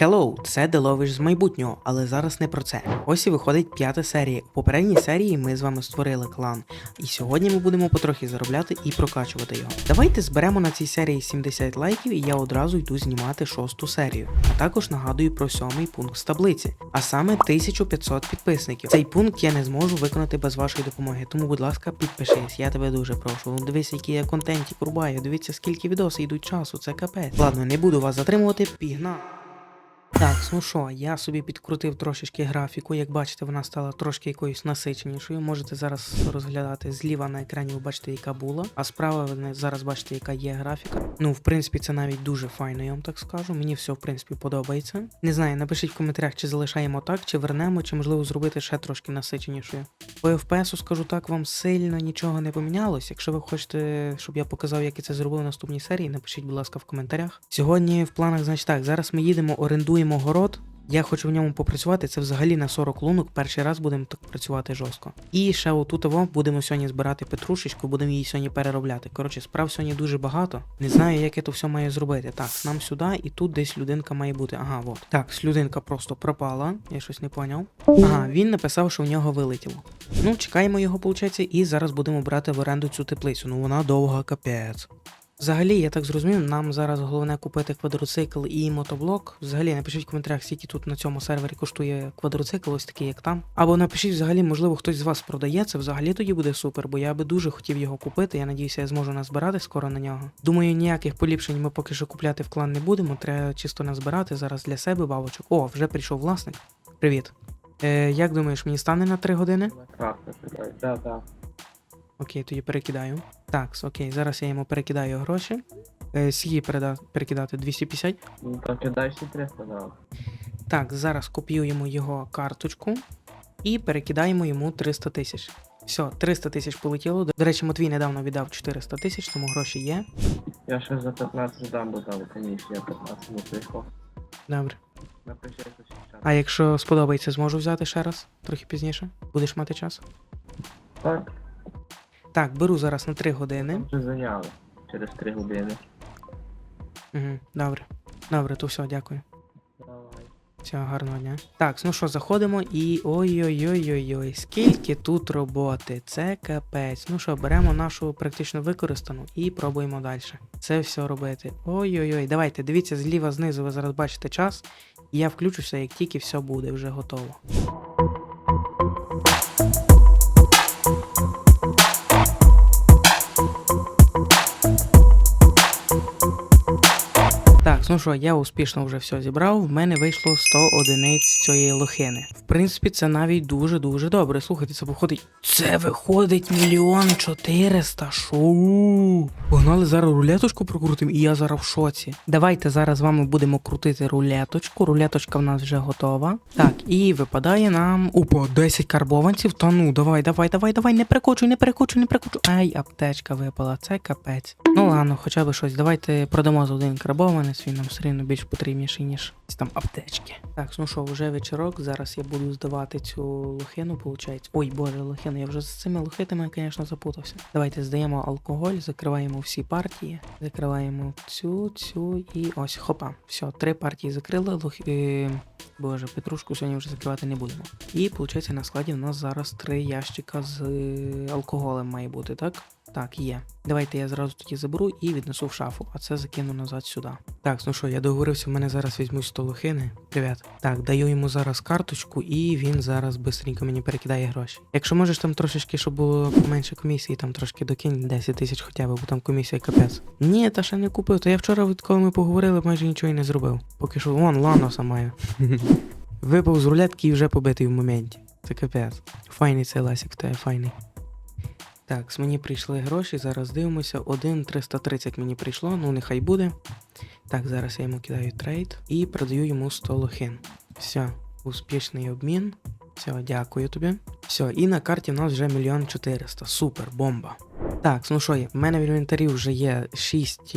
Hello, це Деловиш з майбутнього, але зараз не про це. Ось і виходить п'ята серія. У попередній серії ми з вами створили клан, і сьогодні ми будемо потрохи заробляти і прокачувати його. Давайте зберемо на цій серії 70 лайків, і я одразу йду знімати шосту серію. А також нагадую про сьомий пункт з таблиці, а саме 1500 підписників. Цей пункт я не зможу виконати без вашої допомоги, тому, будь ласка, підпишись, я тебе дуже прошу. Ну дивись, які я контенті рубаю, дивіться, скільки відосів йдуть часу, це капець. Ладно, не буду вас затримувати, пігна. Так, ну що, я собі підкрутив трошечки графіку. Як бачите, вона стала трошки якоюсь насиченішою. Можете зараз розглядати зліва на екрані, ви бачите, яка була, а справа ви зараз бачите, яка є графіка. Ну, в принципі, це навіть дуже файно, я вам так скажу. Мені все, в принципі, подобається. Не знаю, напишіть в коментарях, чи залишаємо так, чи вернемо, чи можливо зробити ще трошки насиченішою. По FPS скажу так, вам сильно нічого не помінялось. Якщо ви хочете, щоб я показав, як я це зробив в наступній серії, напишіть, будь ласка, в коментарях. Сьогодні в планах, значить так, зараз ми їдемо, орендуємо город. Я хочу в ньому попрацювати. Це взагалі на 40 лунок. Перший раз будемо так працювати жорстко. І ще отут во будемо сьогодні збирати петрушечку, будемо її сьогодні переробляти. Коротше, справ сьогодні дуже багато. Не знаю, як я то все маю зробити. Так, нам сюди, і тут десь людинка має бути. Ага, от. Так, людинка просто пропала. Я щось не поняв. Ага, він написав, що в нього вилетіло. Ну, чекаємо його, виходить, і зараз будемо брати в оренду цю теплицю. Ну вона довга капець. Взагалі, я так зрозумів, нам зараз головне купити квадроцикл і мотоблок. Взагалі, напишіть в коментарях, скільки тут на цьому сервері коштує квадроцикл, ось такий, як там. Або напишіть взагалі, можливо, хтось з вас продає це. Взагалі тоді буде супер, бо я би дуже хотів його купити. Я надіюся, я зможу назбирати скоро на нього. Думаю, ніяких поліпшень ми поки що купляти в клан не будемо. Треба чисто назбирати зараз для себе бабочок. О, вже прийшов власник. Привіт. Е, як думаєш, мені стане на 3 години? Кидай. Да, да. Окей, тоді перекидаю. Так, окей, зараз я йому перекидаю гроші. Е, скільки переда... перекидати? 250? Ну так ще 300 дав. Так, зараз копіюємо його карточку і перекидаємо йому 300 тисяч. Все, 300 тисяч полетіло. До речі, Матвій недавно віддав 400 тисяч, тому гроші є. Я ще за 15 дам, бо там комісія 15 не прийшло. Добре. Напиши щось ще. А якщо сподобається, зможу взяти ще раз, трохи пізніше. Будеш мати час? Так, Так, беру зараз на 3 години. вже зайняли. Через 3 години. Угу, добре. Добре, то все, дякую. Давай. Всього гарного дня. Так, ну що, заходимо і. Ой-ой-ой-ой-ой, скільки тут роботи, це капець. Ну що, беремо нашу практично використану і пробуємо далі. Це все робити. Ой-ой-ой, давайте, дивіться зліва знизу, ви зараз бачите час. І я включуся, як тільки все буде вже готово. Ну що, я успішно вже все зібрав. В мене вийшло 100 одиниць цієї лохини. В принципі, це навіть дуже-дуже добре. Слухайте, це виходить. Це виходить мільйон чотириста. Шоу. Погнали зараз рулеточку прокрутимо, і я зараз в шоці. Давайте зараз з вами будемо крутити рулеточку. Рулеточка в нас вже готова. Так, і випадає нам. Опа, 10 карбованців. Та ну, давай, давай, давай, давай, не перекочуй, не перекочуй, не перекочуй. Ай, аптечка випала, це капець. Ну ладно, хоча б щось. Давайте продамо за один карбованець, він нам все рівно більш потрібніший, ніж ці там аптечки. Так, ну що, вже вечірок. Зараз я буду здавати цю лохину, виходить. Ой, боже, лохина, я вже з цими лохитами, звісно, запутався. Давайте здаємо алкоголь, закриваємо всі партії, закриваємо цю, цю і ось, хопа. Все, три партії закрили. Лох... Е... Боже, петрушку сьогодні вже закривати не будемо. І виходить, на складі в нас зараз три ящика з е, алкоголем має бути, так? Так, є. Давайте я зразу тоді заберу і віднесу в шафу, а це закину назад сюди. Так, ну що, я договорився, в мене зараз візьмуть 100 лохини. Привіт. Так, даю йому зараз карточку, і він зараз бистренько мені перекидає гроші. Якщо можеш там трошечки, щоб було менше комісії, там трошки докинь 10 тисяч хоча б, бо там комісія капець. Ні, та ще не купив. То я вчора, коли ми поговорили, майже нічого і не зробив. Поки що вон ланоса маю. Випав з рулетки і вже побитий в моменті. Це капець. Файний цей ласик в тебе, файний. Так, мені прийшли гроші, зараз дивимося. 1,330 мені прийшло, ну нехай буде. Так, зараз я йому кидаю трейд і продаю йому 100 лохин. Все, успішний обмін. Все, дякую тобі. Все, і на карті в нас вже мільйон 400. Супер, бомба. Так, ну що в мене в інвентарі вже є 6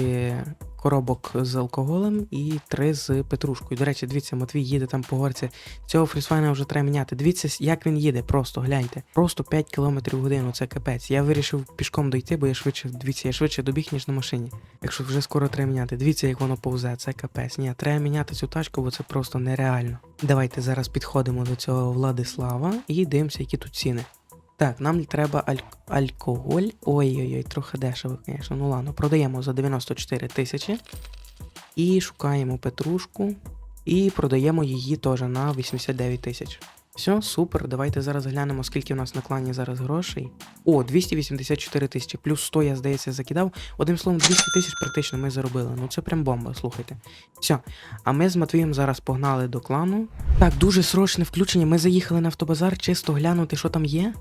коробок з алкоголем і 3 з петрушкою. До речі, дивіться, Матвій їде там по горці. Цього фрісфайна вже треба міняти. Дивіться, як він їде, просто гляньте. Просто 5 км в годину, це капець. Я вирішив пішком дойти, бо я швидше, дивіться, я швидше добіг, ніж на машині. Якщо вже скоро треба міняти. Дивіться, як воно повзе, це капець. Ні, треба міняти цю тачку, бо це просто нереально. Давайте зараз підходимо до цього Владислава і дивимося, які тут ціни. Так, нам треба аль- алкоголь. Ой-ой-ой, трохи дешево, звісно. Ну ладно, продаємо за 94 тисячі. І шукаємо петрушку. І продаємо її теж на 89 тисяч. Все, супер. Давайте зараз глянемо, скільки в нас на клані зараз грошей. О, 284 тисячі, плюс 100, я здається, закидав. Одним словом, 200 тисяч практично ми заробили. Ну це прям бомба, слухайте. Все. А ми з Матвієм зараз погнали до клану. Так, дуже срочне включення. Ми заїхали на автобазар, чисто глянути, що там є.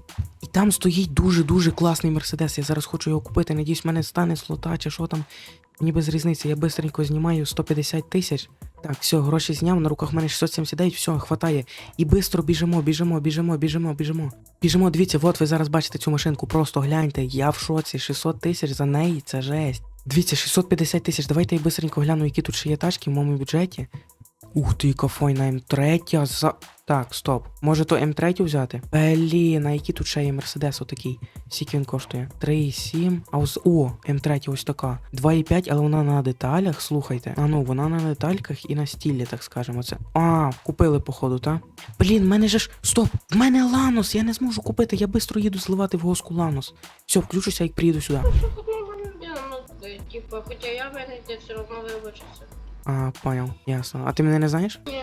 І там стоїть дуже-дуже класний мерседес. Я зараз хочу його купити. Надіюсь, в мене стане слота чи що там. Мені без різниці. Я бистренько знімаю 150 тисяч. Так, все, гроші зняв, на руках в мене 679, все, хватає. І бистро біжимо, біжимо, біжимо, біжимо, біжимо. Біжимо, дивіться, от ви зараз бачите цю машинку, просто гляньте, я в шоці, 600 тисяч за неї, це жесть. Дивіться, 650 тисяч, давайте я бистренько гляну, які тут ще є тачки в моєму бюджеті. Ух ти, яка файна М3 за. Так, стоп. Може то М3 взяти? Блін, а які тут ще є Мерседес отакий? Скільки він коштує? 3,7. А ось. О, М3 ось така. 2,5, але вона на деталях, слухайте. А ну, вона на детальках і на стілі, так скажемо. Це. А, купили, походу, та? Блін, в мене же ж. Стоп! В мене Ланос! Я не зможу купити, я швидко їду зливати в госку Ланос. Все, включуся, як приїду сюди. Людина, ну, е, типу, хоча я винен, ти все одно вибачився. А, понял, ясно. А ти мене не знаєш? Ні.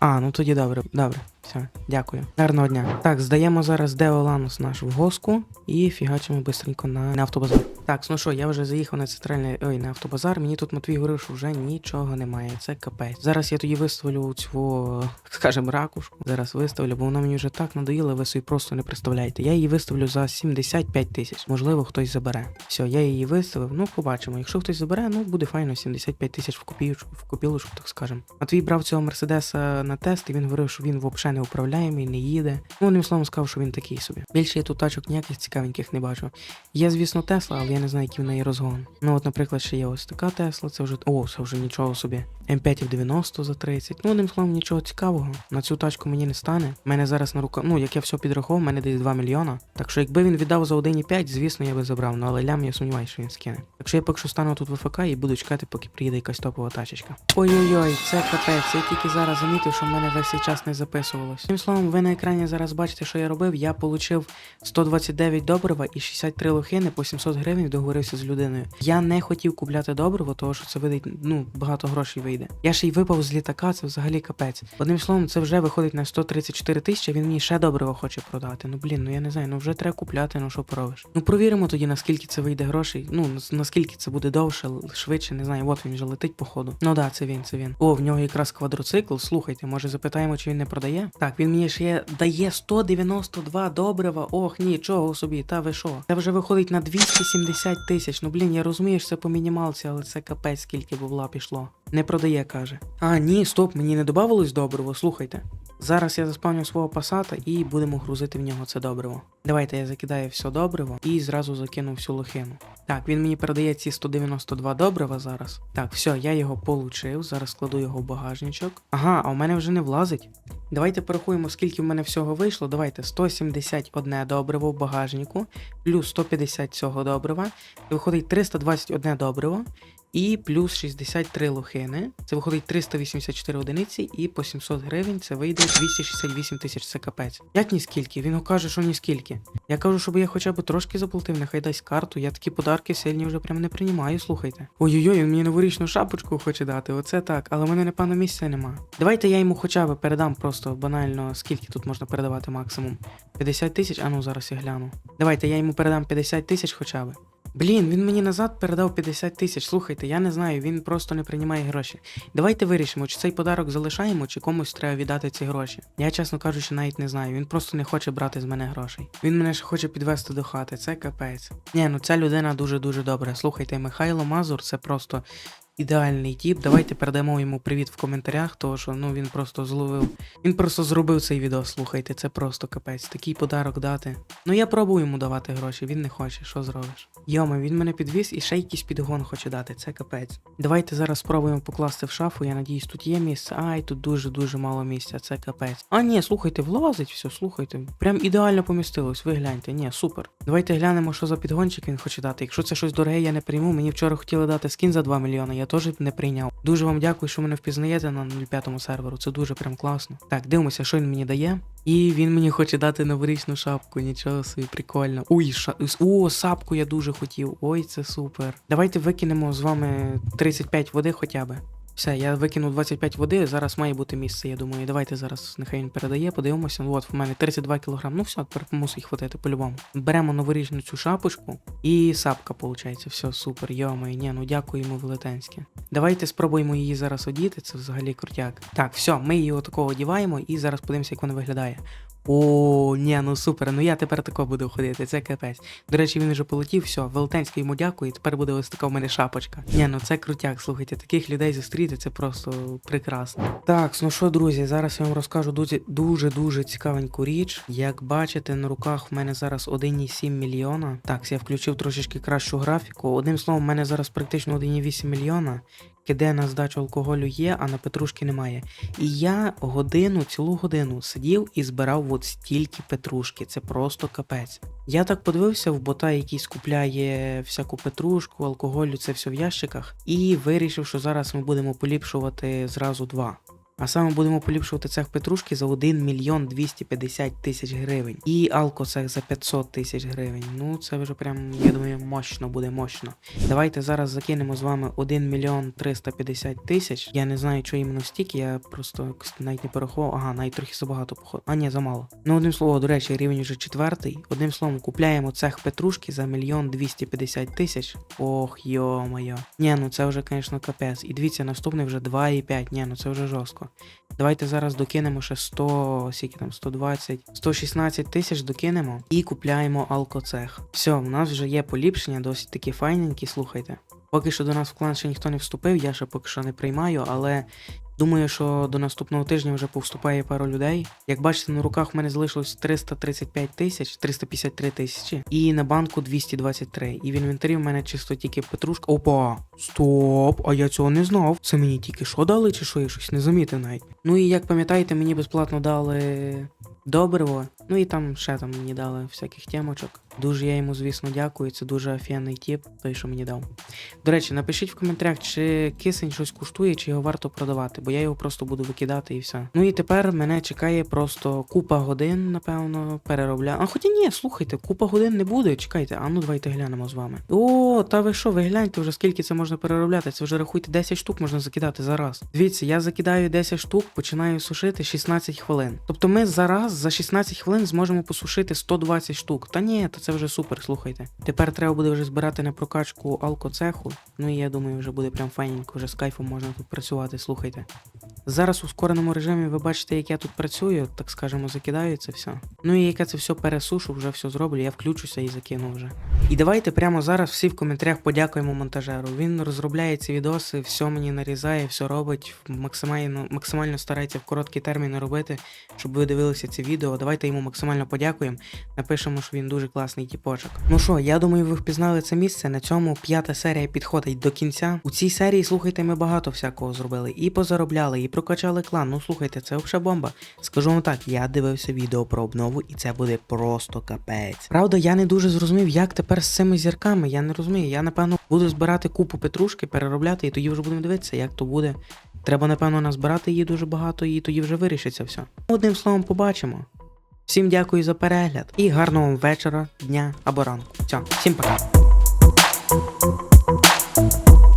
А, ну тоді добре, добре. Все, дякую. Гарного дня. Так, здаємо зараз Деоланус наш в госку і фігачимо бистренько на, на автобазар. Так, ну що, я вже заїхав на центральний ой, на автобазар. Мені тут Матвій говорив, що вже нічого немає. Це капець. Зараз я тоді виставлю цю, скажімо, ракушку. Зараз виставлю, бо вона мені вже так надоїла, ви собі просто не представляєте. Я її виставлю за 75 тисяч. Можливо, хтось забере. Все, я її виставив. Ну, побачимо. Якщо хтось забере, ну буде файно, 75 тисяч в копілочку, в копілочку, так скажемо. Матвій брав цього мерседеса на тест, і він говорив, що він взагалі не управляємий, не їде. Ну, одним словом сказав, що він такий собі. Більше я тут тачок ніяких цікавеньких не бачу. Є, звісно, Тесла, але не знаю, який в неї розгон. Ну, от, наприклад, ще є ось така Тесла, це вже. О, це вже нічого собі. М5 в 90 за 30. Ну, одним словом, нічого цікавого. На цю тачку мені не стане. У мене зараз на руках, ну, як я все підрахував, у мене десь 2 мільйона. Так що, якби він віддав за 1,5, звісно, я би забрав. Ну, але лям я сумніваюся, що він скине. Так що я поки що стану тут в ФК і буду чекати, поки приїде якась топова тачечка. Ой-ой-ой, це капець. Я тільки зараз замітив, що в мене весь цей час не записувалось. Тим словом, ви на екрані зараз бачите, що я робив. Я получив 129 добрива і 63 лохини по 700 гривень договорився з людиною. Я не хотів купляти добриво, тому що це видить, ну, багато грошей вийде. Я ще й випав з літака, це взагалі капець. Одним словом, це вже виходить на 134 тисячі, він мені ще добриво хоче продати. Ну блін, ну я не знаю, ну вже треба купляти, ну що поробиш. Ну провіримо тоді, наскільки це вийде грошей. Ну, наскільки це буде довше, швидше, не знаю. От він вже летить, походу. Ну да, це він, це він. О, в нього якраз квадроцикл. Слухайте, може запитаємо, чи він не продає? Так, він мені ще дає 192 добрива. Ох, нічого собі, та ви що? Це вже виходить на 270 тисяч. Ну блін, я розумію, що це по мінімалці, але це капець, скільки бабла пішло. Не продає, каже. А, ні, стоп, мені не додавалось добриво, слухайте. Зараз я заспавню свого пасата і будемо грузити в нього це добриво. Давайте я закидаю все добриво і зразу закину всю лохину. Так, він мені передає ці 192 добрива зараз. Так, все, я його получив. Зараз кладу його в багажничок. Ага, а у мене вже не влазить. Давайте порахуємо, скільки в мене всього вийшло. Давайте 171 добриво в багажнику, плюс 150 цього добрива. І виходить 321 добриво. І плюс 63 лохини. Це виходить 384 одиниці, і по 700 гривень це вийде 268 тисяч. Це капець. Як ні скільки? Він каже, що ні скільки. Я кажу, щоб я хоча б трошки заплатив, нехай дасть карту. Я такі подарки сильні вже прям не приймаю, слухайте. Ой-ой-ой, він мені новорічну шапочку хоче дати. Оце так, але в мене напевно місця нема. Давайте я йому хоча б передам просто банально, скільки тут можна передавати максимум. 50 тисяч, а ну зараз я гляну. Давайте я йому передам 50 тисяч хоча б. Блін, він мені назад передав 50 тисяч. Слухайте, я не знаю, він просто не приймає гроші. Давайте вирішимо, чи цей подарок залишаємо, чи комусь треба віддати ці гроші. Я, чесно кажучи, навіть не знаю. Він просто не хоче брати з мене грошей. Він мене ще хоче підвести до хати. Це капець. Ні, ну ця людина дуже дуже добра. Слухайте, Михайло Мазур, це просто. Ідеальний тіп. Давайте передамо йому привіт в коментарях, тому що ну він просто зловив. Він просто зробив цей відео. Слухайте, це просто капець. Такий подарок дати. Ну я пробую йому давати гроші, він не хоче. Що зробиш? Йома, він мене підвіз і ще якийсь підгон хоче дати. Це капець. Давайте зараз спробуємо покласти в шафу. Я надіюсь, тут є місце. Ай, тут дуже дуже мало місця. Це капець. А ні, слухайте, влазить все, слухайте. Прям ідеально помістилось. Ви гляньте. Ні, супер. Давайте глянемо, що за підгончик він хоче дати. Якщо це щось дороге, я не прийму. Мені вчора хотіли дати скін за 2 мільйони, я теж не прийняв. Дуже вам дякую, що мене впізнаєте на 05 серверу. Це дуже прям класно. Так, дивимося, що він мені дає. І він мені хоче дати новорічну шапку. Нічого собі, прикольно. Ой, ша... О, сапку я дуже хотів. Ой, це супер. Давайте викинемо з вами 35 води хоча би. Все, я викинув 25 води, зараз має бути місце, я думаю. Давайте зараз нехай він передає, подивимося. Ну, От в мене 32 кг. Ну все, тепер мусить хватити по-любому. Беремо новорічну цю шапочку і сапка, виходить. Все, супер, йомай, ні, ну дякуємо велетенське. Давайте спробуємо її зараз одіти, це взагалі крутяк. Так, все, ми її отакого одіваємо і зараз подивимося, як вона виглядає. О, ні, ну супер. Ну я тепер тако буду ходити, це капець. До речі, він вже полетів, все, Велетенський йому дякую, і тепер буде ось така в мене шапочка. Ні, ну це крутяк, слухайте, таких людей зустріти, це просто прекрасно. Так, ну що, друзі, зараз я вам розкажу дуже дуже дуже цікавеньку річ. Як бачите, на руках в мене зараз 1,7 мільйона. Так, я включив трошечки кращу графіку. Одним словом, в мене зараз практично 1,8 мільйона. Киде на здачу алкоголю є, а на петрушки немає. І я годину, цілу годину сидів і збирав от стільки петрушки. Це просто капець. Я так подивився в бота, який скупляє всяку петрушку, алкоголю, це все в ящиках, і вирішив, що зараз ми будемо поліпшувати зразу два. А саме будемо поліпшувати цех петрушки за 1 мільйон 250 тисяч гривень. І алкоцех за 500 тисяч гривень. Ну це вже прям, я думаю, мощно буде мощно. Давайте зараз закинемо з вами 1 мільйон 350 тисяч. Я не знаю, що іменно стільки, я просто навіть не порахував. Ага, навіть трохи забагато походу. А ні, замало. Ну, одним словом, до речі, рівень вже четвертий. Одним словом, купляємо цех петрушки за мільйон 250 тисяч.Ох, йо-моє. Ні, ну це вже, звісно, капець. І дивіться, наступний вже 2,5. Ні, ну це вже жорстко. Давайте зараз докинемо ще 100, скільки там, 120, 116 тисяч докинемо і купляємо алкоцех. Все, у нас вже є поліпшення, досить такі файненькі, слухайте. Поки що до нас в клан ще ніхто не вступив, я ще поки що не приймаю, але думаю, що до наступного тижня вже повступає пару людей. Як бачите, на руках в мене залишилось 335 тисяч, 353 тисячі, і на банку 223. І в інвентарі в мене чисто тільки петрушка. Опа! Стоп! А я цього не знав. Це мені тільки що дали, чи що я щось не замітив навіть. Ну і як пам'ятаєте, мені безплатно дали добриво. Ну і там ще там мені дали всяких темочок. Дуже я йому, звісно, дякую. Це дуже офігенний тіп, той, що мені дав. До речі, напишіть в коментарях, чи кисень щось коштує, чи його варто продавати, бо я його просто буду викидати і все. Ну і тепер мене чекає просто купа годин, напевно, переробля. А хоча ні, слухайте, купа годин не буде. Чекайте, а ну давайте глянемо з вами. О, та ви що, ви гляньте вже скільки це можна переробляти. Це вже рахуйте 10 штук можна закидати за раз. Дивіться, я закидаю 10 штук, починаю сушити 16 хвилин. Тобто ми зараз за 16 хвилин зможемо посушити 120 штук. Та ні, то це вже супер, слухайте. Тепер треба буде вже збирати на прокачку алкоцеху. Ну і я думаю, вже буде прям файненько, вже з кайфом можна тут працювати, слухайте. Зараз у скореному режимі ви бачите, як я тут працюю, так скажемо, закидаю це все. Ну і як я це все пересушу, вже все зроблю, я включуся і закину вже. І давайте прямо зараз всі в коментарях подякуємо монтажеру. Він розробляє ці відоси, все мені нарізає, все робить, максимально, максимально старається в короткі терміни робити, щоб ви дивилися ці відео. Давайте йому максимально подякуємо. Напишемо, що він дуже класний тіпочок. Ну що, я думаю, ви впізнали це місце. На цьому п'ята серія підходить до кінця. У цій серії, слухайте, ми багато всякого зробили. І позаробляли, і прокачали клан. Ну слухайте, це взагалі бомба. Скажу вам так, я дивився відео про обнову, і це буде просто капець. Правда, я не дуже зрозумів, як тепер з цими зірками. Я не розумію. Я напевно буду збирати купу петрушки, переробляти, і тоді вже будемо дивитися, як то буде. Треба, напевно, назбирати її дуже багато, і тоді вже вирішиться все. Одним словом, побачимо. Всім дякую за перегляд і гарного вам вечора, дня або ранку. Все, всім пока.